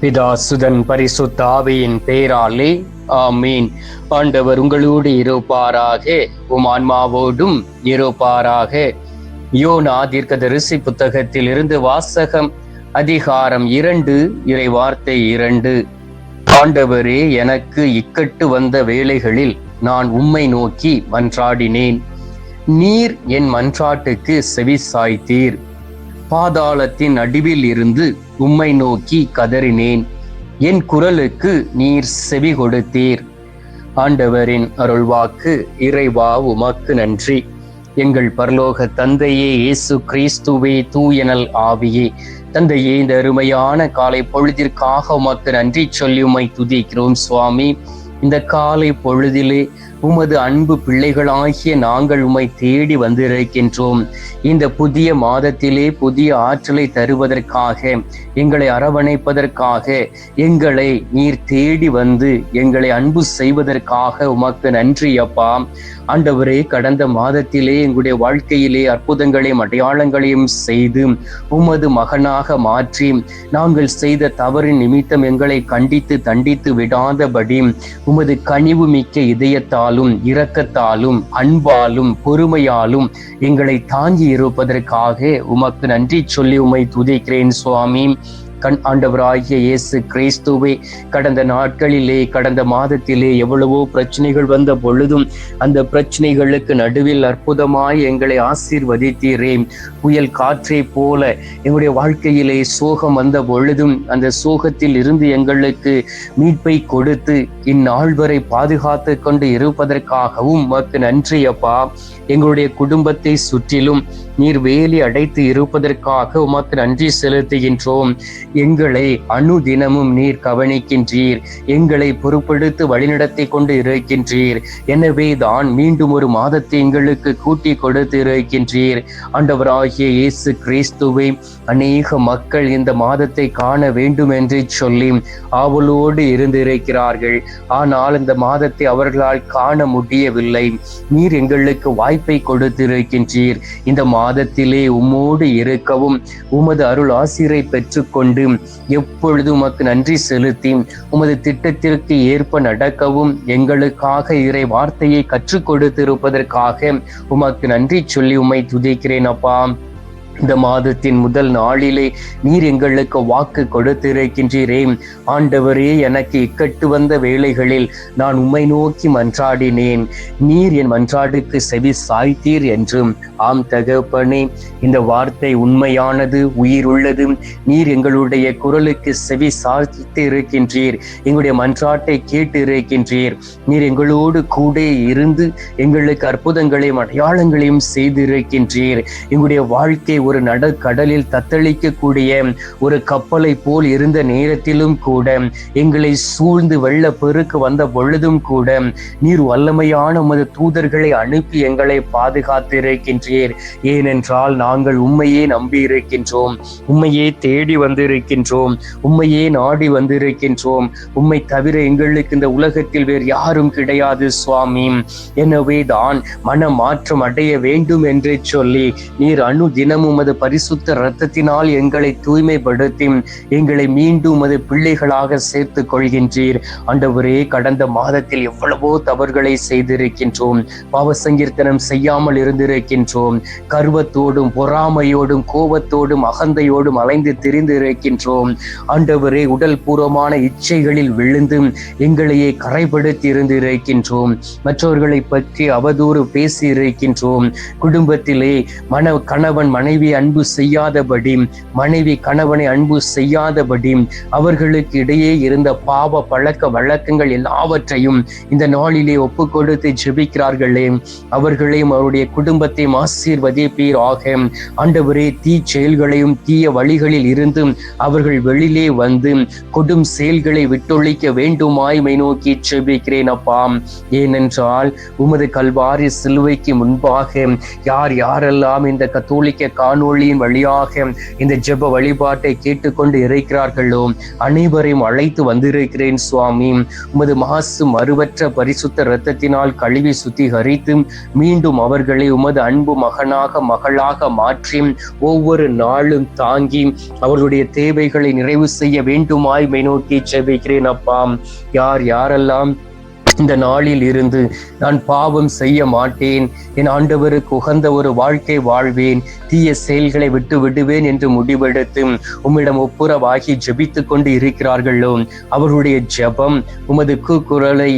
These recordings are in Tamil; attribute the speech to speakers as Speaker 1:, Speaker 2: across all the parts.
Speaker 1: பிதா சுதன் பரிசுத்த ஆவியின் பேராலே ஆமீன். ஆண்டவர் உங்களோடு இருப்பாராக உம் ஆன்மாவோடும் இருப்பாராக. யோனா தீர்க்கதரிசி புத்தகத்தில் இருந்து வாசகம் அதிகாரம் இரண்டு இறை வார்த்தை இரண்டு. ஆண்டவரே எனக்கு இக்கட்டு வந்த வேளைகளில் நான் உம்மை நோக்கி மன்றாடினேன். நீர் என் மன்றாட்டுக்கு செவி சாய்த்தீர் பாதாளத்தின் அடிவில் இருந்து உம்மை நோக்கி கதறினேன். என் குரலுக்கு நீர் செவி கொடுத்தீர். ஆண்டவரின் அருள்வாக்கு இறைவா உமக்கு நன்றி. எங்கள் பரலோக தந்தையே இயேசு கிறிஸ்துவே தூயனல் ஆவியே. தந்தையே இந்த அருமையான காலை பொழுதிற்காக உமக்கு நன்றி சொல்லி உம்மை துதிக்கிறோம் சுவாமி. இந்த காலை பொழுதிலே உமது அன்பு பிள்ளைகளாகிய நாங்கள் உம்மை தேடி வந்திருக்கின்றோம். இந்த புதிய மாதத்திலே புதிய ஆற்றலை தருவதற்காக எங்களை அரவணைப்பதற்காக எங்களை நீர் தேடி வந்து எங்களை அன்பு செய்வதற்காக உமக்கு நன்றி அப்பா. ஆண்டவரே கடந்த மாதத்திலே எங்களுடைய வாழ்க்கையிலே அற்புதங்களையும் அடையாளங்களையும் செய்து உமது மகனாக மாற்றி நாங்கள் செய்த தவறின் நிமித்தம் எங்களை கண்டித்து தண்டித்து விடாதபடி உமது கனிவு மிக்க இதயத்தால் இதயத்தாலும் இரக்கத்தாலும் அன்பாலும் பொறுமையாலும் எங்களை தாங்கி இருப்பதற்காக உமக்கு நன்றி சொல்லி உமை துதிக்கிறேன் சுவாமி. கண் ஆண்டவராகிய இயேசு கிறிஸ்துவே கடந்த நாட்களிலே கடந்த மாதத்திலே எவ்வளவோ பிரச்சனைகள் வந்த பொழுதும் அந்த பிரச்சனைகளுக்கு நடுவில் அற்புதமாய் எங்களை ஆசீர்வதித்தீரே. புயல் காற்றை போல எங்களுடைய வாழ்க்கையிலே சோகம் வந்த பொழுதும் அந்த சோகத்தில் இருந்து எங்களுக்கு மீட்பை கொடுத்து இந்நாள் வரை பாதுகாத்து கொண்டு இருப்பதற்காகவும் உமக்கு நன்றி அப்பா. எங்களுடைய குடும்பத்தை சுற்றிலும் நீர் வேலி அடைத்து இருப்பதற்காக உமக்கு நன்றி செலுத்துகின்றோம். எங்களை அனுதினமும் நீர் கவனிக்கின்றீர். எங்களை பொறுப்படுத்து வழிநடத்தி கொண்டு இருக்கின்றீர். எனவே தான் மீண்டும் ஒரு மாதத்தை எங்களுக்கு கூட்டி கொடுத்து இருக்கின்றீர். ஆண்டவராகிய இயேசு கிறிஸ்துவை அநேக மக்கள் இந்த மாதத்தை காண வேண்டும் என்று சொல்லி ஆவலோடு இருந்திருக்கிறார்கள். ஆனால் இந்த மாதத்தை அவர்களால் காண முடியவில்லை. நீர் எங்களுக்கு வாய்ப்பை கொடுத்திருக்கின்றீர். இந்த மா பாதத்திலே உம்மோடு இருக்கவும் உமது அருள் ஆசிரை பெற்றுக்கொண்டு எப்பொழுதும் உமக்கு நன்றி செலுத்தி உமது திட்டத்திற்கு ஏற்ப நடக்கவும் எங்களுக்காக இறை வார்த்தையை கற்றுக் கொடுத்திருப்பதற்காக உமக்கு நன்றி சொல்லி உம்மை துதிக்கிறேன் அப்பா. இந்த மாதத்தின் முதல் நாளிலே நீர் எங்களுக்கு வாக்கு கொடுத்திருக்கின்றீரே. ஆண்டவரே எனக்கு இக்கட்டு வந்த வேளைகளில் நான் உம்மை நோக்கி மன்றாடினேன். நீர் என் மன்றாடுக்கு செவி சாய்த்தீர் என்றும். ஆம் தகப்பனே இந்த வார்த்தை உண்மையானது உயிர் உள்ளது நீர் எங்களுடைய குரலுக்கு செவி சாய்த்து இருக்கின்றீர் எங்களுடைய மன்றாட்டை கேட்டு இருக்கின்றீர் நீர் எங்களோடு கூட இருந்து எங்களுக்கு அற்புதங்களையும் அடையாளங்களையும் செய்திருக்கின்றீர். எங்களுடைய வாழ்க்கை ஒரு நடுக்கடலில் தத்தளிக்கக்கூடிய ஒரு கப்பலை போல் இருந்த நேரத்திலும் கூட எங்களை சூழ்ந்து வெள்ள பெருக்கு வந்த பொழுதும் கூட நீர் வல்லமையான உமது தூதர்களை அனுப்பி எங்களை பாதுகாத்திருக்கின்றீர். ஏனென்றால் நாங்கள் உண்மையே நம்பி இருக்கின்றோம் உண்மையே தேடி வந்திருக்கின்றோம். உண்மையே நாடி வந்திருக்கின்றோம். உண்மை தவிர எங்களுக்கு இந்த உலகத்தில் வேறு யாரும் கிடையாது சுவாமி. எனவே தான் மன மாற்றம் அடைய வேண்டும் என்று சொல்லி நீர் அணு தினமும் உமது பரிசுத்த இரத்தத்தினால் எங்களை தூய்மைப்படுத்தி எங்களை மீண்டும் உமது பிள்ளைகளாக சேர்த்து கொள்கின்றீர். ஆண்டவரே கடந்த மாதத்தில் எவ்வளவோ தவறுகளை செய்திருக்கின்றோம். பாவ சங்கீர்த்தனம் செய்யாமல் இருந்திருக்கின்றோம். கர்வத்தோடும் பொறாமையோடும் கோபத்தோடும் அகந்தையோடும் அலைந்து திரிந்து இருக்கின்றோம் ஆண்டவரே உடல் பூர்வமான இச்சைகளில் விழுந்து எங்களையே கரைப்படுத்தி இருந்திருக்கின்றோம். மற்றவர்களை பற்றி அவதூறு பேசி இருக்கின்றோம் குடும்பத்திலே மன கணவன் மனைவி மனைவி அன்பு செய்யாதபடி மனைவி கணவனை அன்பு செய்யாதபடி அவர்களுக்கு இடையே இருந்த பாவ பழக்க வழக்கங்கள் எல்லாவற்றையும் இந்த நாளிலே ஒப்பு கொடுத்து ஜெபிக்கிறார்களே. அவர்களையும் அவருடைய குடும்பத்தையும் ஆசீர்வதிப்பீராக ஆண்டவரே தீ செயல்களையும் தீய வழிகளில் இருந்து அவர்கள் வெளியிலே வந்து கொடும் செயல்களை விட்டொழிக்க வேண்டுமாய்மை நோக்கி ஜெபிக்கிறேன் அப்பா. ஏனென்றால் உமது கல்வாரி சிலுவைக்கு முன்பாக யார் யாரெல்லாம் இந்த கத்தோலிக்க காண வானொலியின் வழியாக இந்த ஜெப வழிபாட்டை கேட்டுக்கொண்டு இருக்கிறார்களோ? அனைவரையும் அழைத்து வந்திருக்கிறேன் சுவாமி. உமது மாசு மறுவற்ற பரிசுத்த இரத்தத்தினால் கழுவி சுத்திகரித்து மீண்டும் அவர்களை உமது அன்பு மகனாக மகளாக மாற்றி ஒவ்வொரு நாளும் தாங்கி அவர்களுடைய தேவைகளை நிறைவு செய்ய வேண்டுமாய் மை நோக்கி செபிக்கிறேன் அப்பா. யார் யாரெல்லாம் இந்த நாளில் இருந்து நான் பாவம் செய்ய மாட்டேன். என் ஆண்டவருக்கு உகந்த ஒரு வாழ்க்கை வாழ்வேன். தீய செயல்களை விட்டு விடுவேன் என்று முடிவெடுத்து உம்மிடம் ஒப்புரவாகி ஜெபித்துக் கொண்டு இருக்கிறார்களோ அவர்களுடைய ஜெபம் உமது கூக்குரலை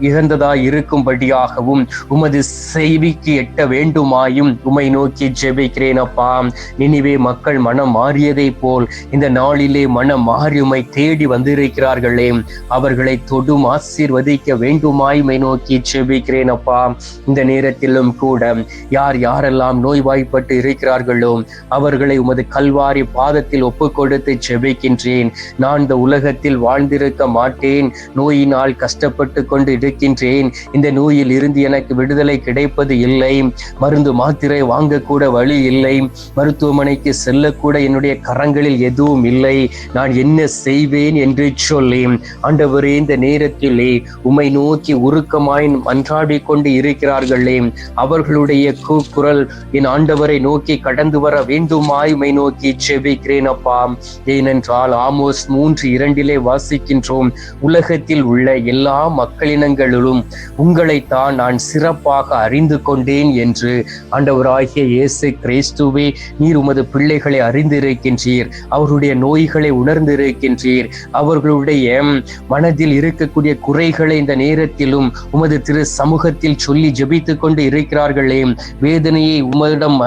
Speaker 1: இகந்ததாய் இருக்கும்படியாகவும் உமது செய்திக்கு எட்ட வேண்டுமாயும் உமை நோக்கி ஜெபிக்கிறேன் அப்பா. நினைவே மக்கள் மனம் மாறியதை போல் இந்த நாளிலே மனம் மாறி உமை தேடி வந்திருக்கிறார்களே. அவர்களை தொடும் ஆசீர்வதிக்க வேண்டுமாய் உமை நோக்கி ஜெபிக்கிறேன் அப்பா. இந்த நேரத்திலும் கூட யார் யாரெல்லாம் நோய்வாய்ப்பட்டு இருக்கிறார்களோ அவர்களை உமது கல்வாரி பாதத்தில் ஒப்பு கொடுத்து ஜெபிக்கின்றேன். நான் இந்த உலகத்தில் வாழ்ந்திருக்க மாட்டேன். நோயினால் கஷ்டப்பட்டு கொண்டு இருக்கின்றேன். இந்த நோயில் இருந்து எனக்கு விடுதலை கிடைப்பது இல்லை. மருந்து மாத்திரை வாங்கக்கூட வழி இல்லை. மருத்துவமனைக்கு செல்லக்கூட என்னுடைய கரங்களில் எதுவும் இல்லை. நான் என்ன செய்வேன் என்று சொல்லி ஆண்டவரே இந்த நேரத்திலே உமை நோக்கி உருக்கமாய் மன்றாடி கொண்டு இருக்கிறார்களே. அவர்களுடைய கூக்குரல் என் ஆண்டவரை நோக்கி கடந்து வர வேண்டுமாய் உமை நோக்கி செவிக்கிறேன் அப்பா. ஏனென்றால் ஆமோஸ் மூன்று இரண்டிலே வாசிக்கின்றோம். உலகத்தில் உள்ள எல்லா மக்களினங்களிலும் உங்களைத்தான் நான் சிறப்பாக அறிந்து கொண்டேன் என்று ஆண்டவராகிய இயேசு கிறிஸ்துவே நீர் உமது பிள்ளைகளை அறிந்திருக்கின்றீர். அவருடைய நோய்களை உணர்ந்திருக்கின்றீர். அவர்களுடைய மனதில் இருக்கக்கூடிய குறைகளை இந்த நேரத்திலும் உமது திரு சமூகத்தில் சொல்லி ஜெபித்துக் கொண்டு இருக்கிறார்களே. வேதனையை உமதிடம்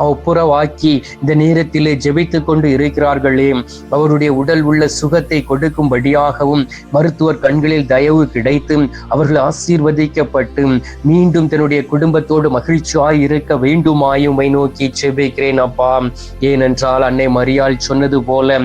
Speaker 1: ஒப்புரவாக்கி இந்த நேரத்திலே ஜெபித்து கொண்டு இருக்கிறார்களே. அவருடைய உடல் உள்ள சுகத்தை கொடுக்கும்படியாகவும் மருத்துவர் கண்களில் தயவு கிடைத்து அவர்கள் ஆசீர்வதிக்கப்பட்டு மீண்டும் தன்னுடைய குடும்பத்தோடு மகிழ்ச்சியாய் இருக்க வேண்டுமாயும் நோக்கி செபிக்கிறேன் அப்பா. ஏனென்றால் அன்னை மரியாள் சொன்னது போல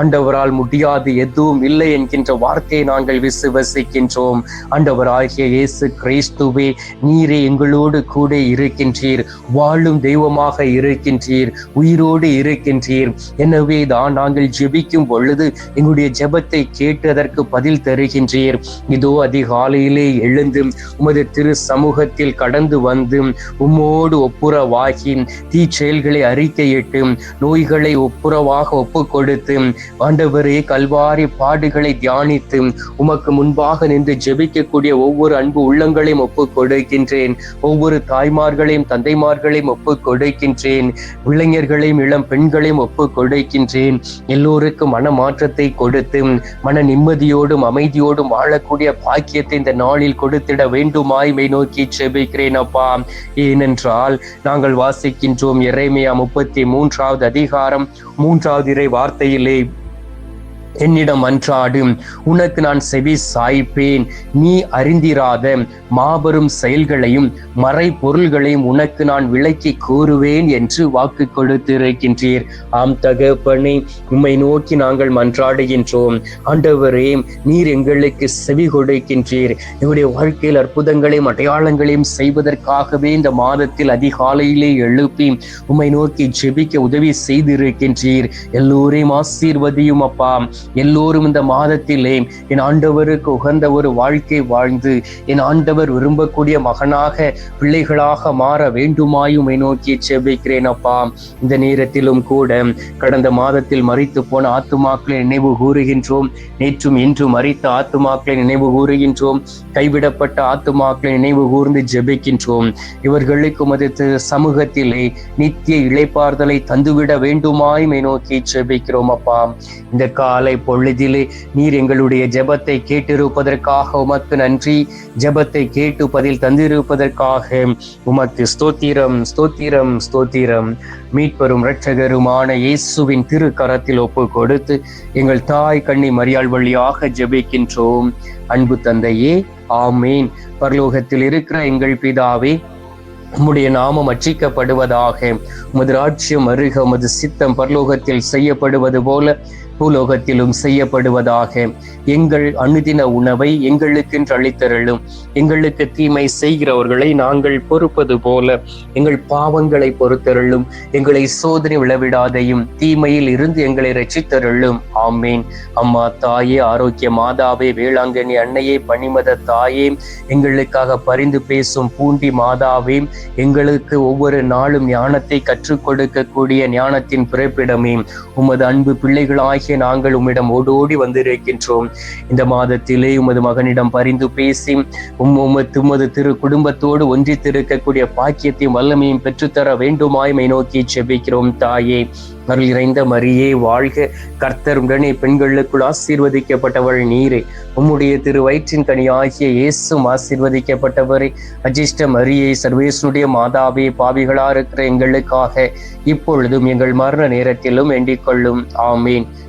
Speaker 1: ஆண்டவரால் முடியாது எதுவும் இல்லை என்கின்ற வார்த்தையை நாங்கள் விசுவசிக்கின்றோம் ஆண்டவராகிய இயேசு கிறிஸ்துவே நீரே எங்களோடு கூட இருக்கின்றீர். வாழும் தெய்வமாக இருக்கின்றீர் உயிரோடு இருக்கின்றீர். எனவே தான் நாங்கள் ஜெபிக்கும் பொழுது எங்களுடைய ஜெபத்தை கேட்டதற்கு பதில் தருகின்றீர். இதோ அதிக அதிகாலையிலே எழுந்து உமது திரு சமூகத்தில் கடந்து வந்து உம்மோடு ஒப்புரவாகி தீ செயல்களை அறிக்கையிட்டு நோய்களை ஒப்புரவாக ஒப்பு கொடுத்து ஆண்டவரே கல்வாரி பாடுகளை தியானித்து உமக்கு முன்பாக நின்று ஜெபிக்கக்கூடிய ஒவ்வொரு அன்பு உள்ளங்களையும் ஒப்பு கொடுக்கின்றேன் ஒவ்வொரு தாய்மார்களையும் தந்தைமார்களையும் ஒப்பு கொடுக்கின்றேன் இளைஞர்களையும் இளம் பெண்களையும் ஒப்பு கொடுக்கின்றேன் எல்லோருக்கும் மன மாற்றத்தை கொடுத்து மன நிம்மதியோடும் அமைதியோடும் வாழக்கூடிய பாக்கிய பாக்கியத்தை இந்த நாளில் கொடுத்திட வேண்டுமாய்மை நோக்கி செபிக்கிறேன் அப்பா. ஏனென்றால் நாங்கள் வாசிக்கின்றோம் இறைமையா முப்பத்தி மூன்றாவது அதிகாரம் மூன்றாவது இறை வார்த்தையிலே. என்னிடம் அன்றாடும் உனக்கு நான் செவி சாய்ப்பேன். நீ அறிந்திராத மாபெரும் செயல்களையும் மறை பொருள்களையும் உனக்கு நான் விளக்கி கூறுவேன் என்று வாக்கு கொடுத்திருக்கின்றீர். ஆம் தகப்பனை உம்மை நோக்கி நாங்கள் மன்றாடுகின்றோம். ஆண்டவரே நீர் எங்களுக்கு செவி கொடுக்கின்றீர். எங்களுடைய வாழ்க்கையில் அற்புதங்களையும் அடையாளங்களையும் செய்வதற்காகவே இந்த மாதத்தில் அதிகாலையிலே எழுப்பி உம்மை நோக்கி ஜெபிக்க உதவி செய்திருக்கின்றீர். எல்லோரையும் ஆசீர்வதியும் அப்பா. எல்லோரும் இந்த மாதத்திலே என் ஆண்டவருக்கு உகந்த ஒரு வாழ்க்கை வாழ்ந்து என் ஆண்டவர் விரும்பக்கூடிய மகனாக பிள்ளைகளாக மாற வேண்டுமாயும் நோக்கி செபிக்கிறேன் அப்பா. இந்த நேரத்திலும் கூட கடந்த மாதத்தில் மறித்து போன ஆத்துமாக்களை நினைவு கூறுகின்றோம். நேற்றும் இன்றும் மறித்த ஆத்துமாக்களை நினைவு கூறுகின்றோம். கைவிடப்பட்ட ஆத்துமாக்களை நினைவு கூர்ந்து ஜெபிக்கின்றோம். இவர்களுக்கு உமது சமூகத்திலே நித்திய இழைப்பார்தலை தந்துவிட வேண்டுமாய் நோக்கி ஜெபிக்கிறோம் அப்பா. இந்த காலை பொழுதிலே நீர் எங்களுடைய ஜெபத்தை கேட்டிருப்பதற்காக உமக்கு நன்றி. ஜெபத்தை கேட்டு பதில் தந்திருப்பதற்காக உமக்கு ஸ்தோத்திரம் ஸ்தோத்திரம் ஸ்தோத்திரம். மீட்பெரும் இரட்சகருமான இயேசுவின் திரு கரத்தில் ஒப்பு கொடுத்து எங்கள் தாய் கண்ணி மரியாள் வழியாக ஜெபிக்கின்றோம். அன்பு தந்தையே ஆமேன். பரலோகத்தில் இருக்கிற எங்கள் பிதாவே உம்முடைய நாமம் அச்சிக்கப்படுவதாக உமது ராட்சியம் அருக உமது சித்தம் பரலோகத்தில் செய்யப்படுவது போல பூலோகத்திலும் செய்யப்படுவதாக. எங்கள் அனுதின உணவை எங்களுக்கென்று அளித்தருளும். எங்களுக்கு தீமை செய்கிறவர்களை நாங்கள் பொறுப்பது போல. எங்கள் பாவங்களை பொறுத்தருளும். எங்களை சோதனை விழவிடாதையும் தீமையில் இருந்து எங்களை ரட்சித்தருளும் ஆமேன். அம்மா தாயே ஆரோக்கிய மாதாவே வேளாங்கண்ணி அன்னையே பணிமத தாயே எங்களுக்காக பரிந்து பேசும் பூண்டி மாதாவே எங்களுக்கு ஒவ்வொரு நாளும் ஞானத்தை கற்றுக் கொடுக்கக்கூடிய ஞானத்தின் பிறப்பிடமே. உமது அன்பு பிள்ளைகளாகிய நாங்கள் உம்மிடம் ஓடோடி வந்திருக்கின்றோம். இந்த மாதத்திலே உமது மகனிடம் பரிந்து பேசி உம் உமது திரு குடும்பத்தோடு ஒன்றித்திருக்கக்கூடிய பாக்கியத்தையும் வல்லமையும் பெற்றுத்தர வேண்டுமாய்மை நோக்கி செபிக்கிறோம் தாயே. அருள் இறைந்த மரியே வாழ்க. கர்த்தர் உடனே பெண்களுக்குள் ஆசீர்வதிக்கப்பட்டவள் நீரே. உம்முடைய திரு வயிற்றின் கனி ஆகிய இயேசும் ஆசீர்வதிக்கப்பட்டவரே. அஜிஷ்ட மரியே சர்வேசனுடைய மாதாவே பாவிகளா இருக்கிற எங்களுக்காக இப்பொழுதும் எங்கள் மரண நேரத்திலும் வேண்டிக் கொள்ளும். ஆமீன்.